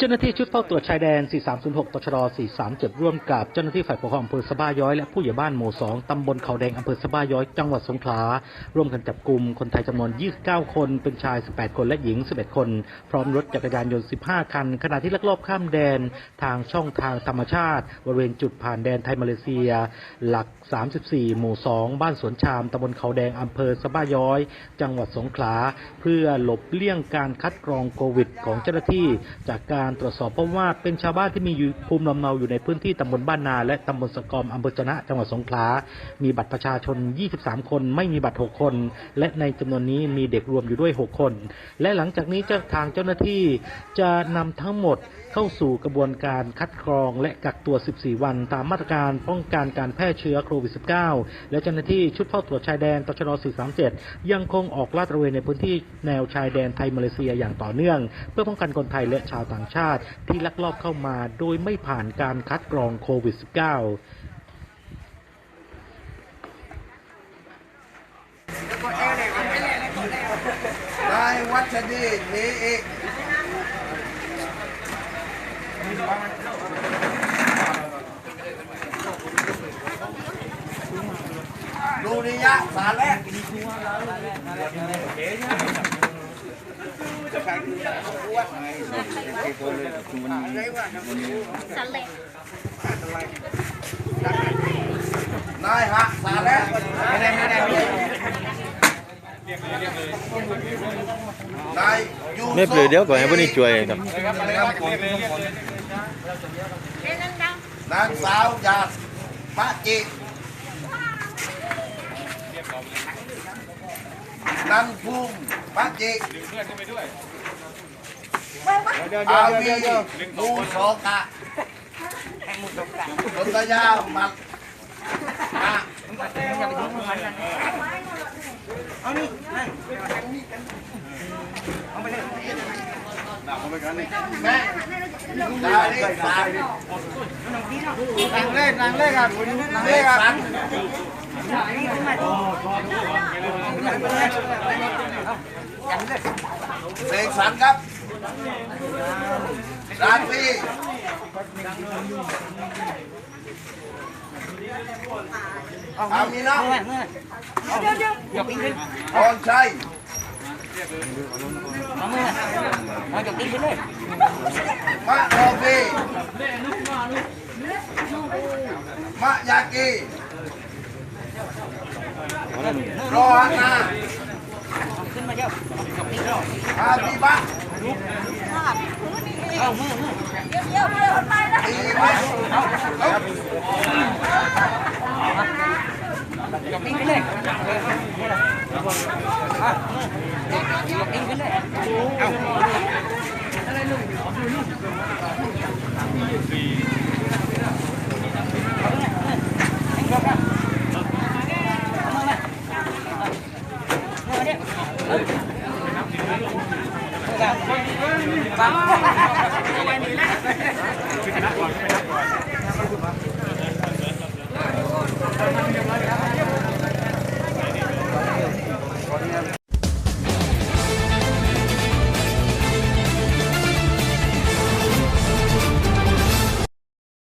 เจ้าหน้าที่ชุดเฝ้าตรวจชายแดน 4306 ตชด437 ร่วมกับเจ้าหน้าที่ฝ่ายปกครองอำเภอสะบ้าย้อยและผู้ใหญ่บ้านหมู่ 2 ตำบลเขาแดงอำเภอสะบ้าย้อย จังหวัดสงขลา ร่วมกันจับกลุ่มคนไทยจำนวน 29 คน เป็นชาย 18 คนและหญิง 11 คน พร้อมรถจักรยานยนต์ 15 คัน ขณะที่ลักลอบข้ามแดน ทางช่องทางธรรมชาติ บริเวณจุดผ่านแดนไทยมาเลเซีย หลัก 34 หมู่ 2 บ้านสวนชาม ตำบลเขาแดงอำเภอสะบ้าย้อย จังหวัดสงขลา เพื่อหลบเลี่ยงการคัดกรองโควิด ของเจ้าหน้าที่จากการตรวจสอบพบว่าเป็นชาวบ้านที่มีอยู่ภูมิลำเนาอยู่ในพื้นที่ตำบลบ้านนา และตำบลสะกอมอำเภอจนะจังหวัดสงขลา มีบัตรประชาชน 23 คน ไม่มีบัตร 6 คน และในจำนวนนี้มีเด็กรวมอยู่ด้วย 6 คน และหลังจากนี้เจ้าทางเจ้าหน้าที่จะนำทั้งหมดเข้าสู่กระบวนการคัดกรองและกักตัว 14 วัน ตามมาตรการป้องกันการแพร่เชื้อโควิด -19 และเจ้าหน้าที่ชุดเฝ้าตรวจชายแดนตชด437 ยังคงออกลาดตระเวนในพื้นที่แนวชายแดนไทยมาเลเซียอย่างต่อเนื่อง เพื่อป้องกันคนไทยและชาวต่างชาติที่ลักลอบเข้ามาโดยไม่ผ่านการคัดกรองโควิด -19 นายวัชดีมีอีกดูนิยะสารแรก นายฮะสารแรกนายยูไม่เปลือยเดี๋ยวก่อนให้พวกนี้ช่วยครับนางสาวหยาดพระจิ นันภูมิพระจิอาวีมูโสกะสนตยามัดอะแม่ดาลิสานนางเลขนางเลขครับนางเลขครับสัน เสกสรรครับราตรีอามีนะพรชัยมะโอปีมะยากีโรอนะขึ้นมาเจ้าอาบีบ้าเอามือมือเดี๋ยวเดี๋ยวเดี๋ยวไปนะเอาเอาปิ้งไปเลยปิ้งไปเลยเอาอะไรลูก ไปาน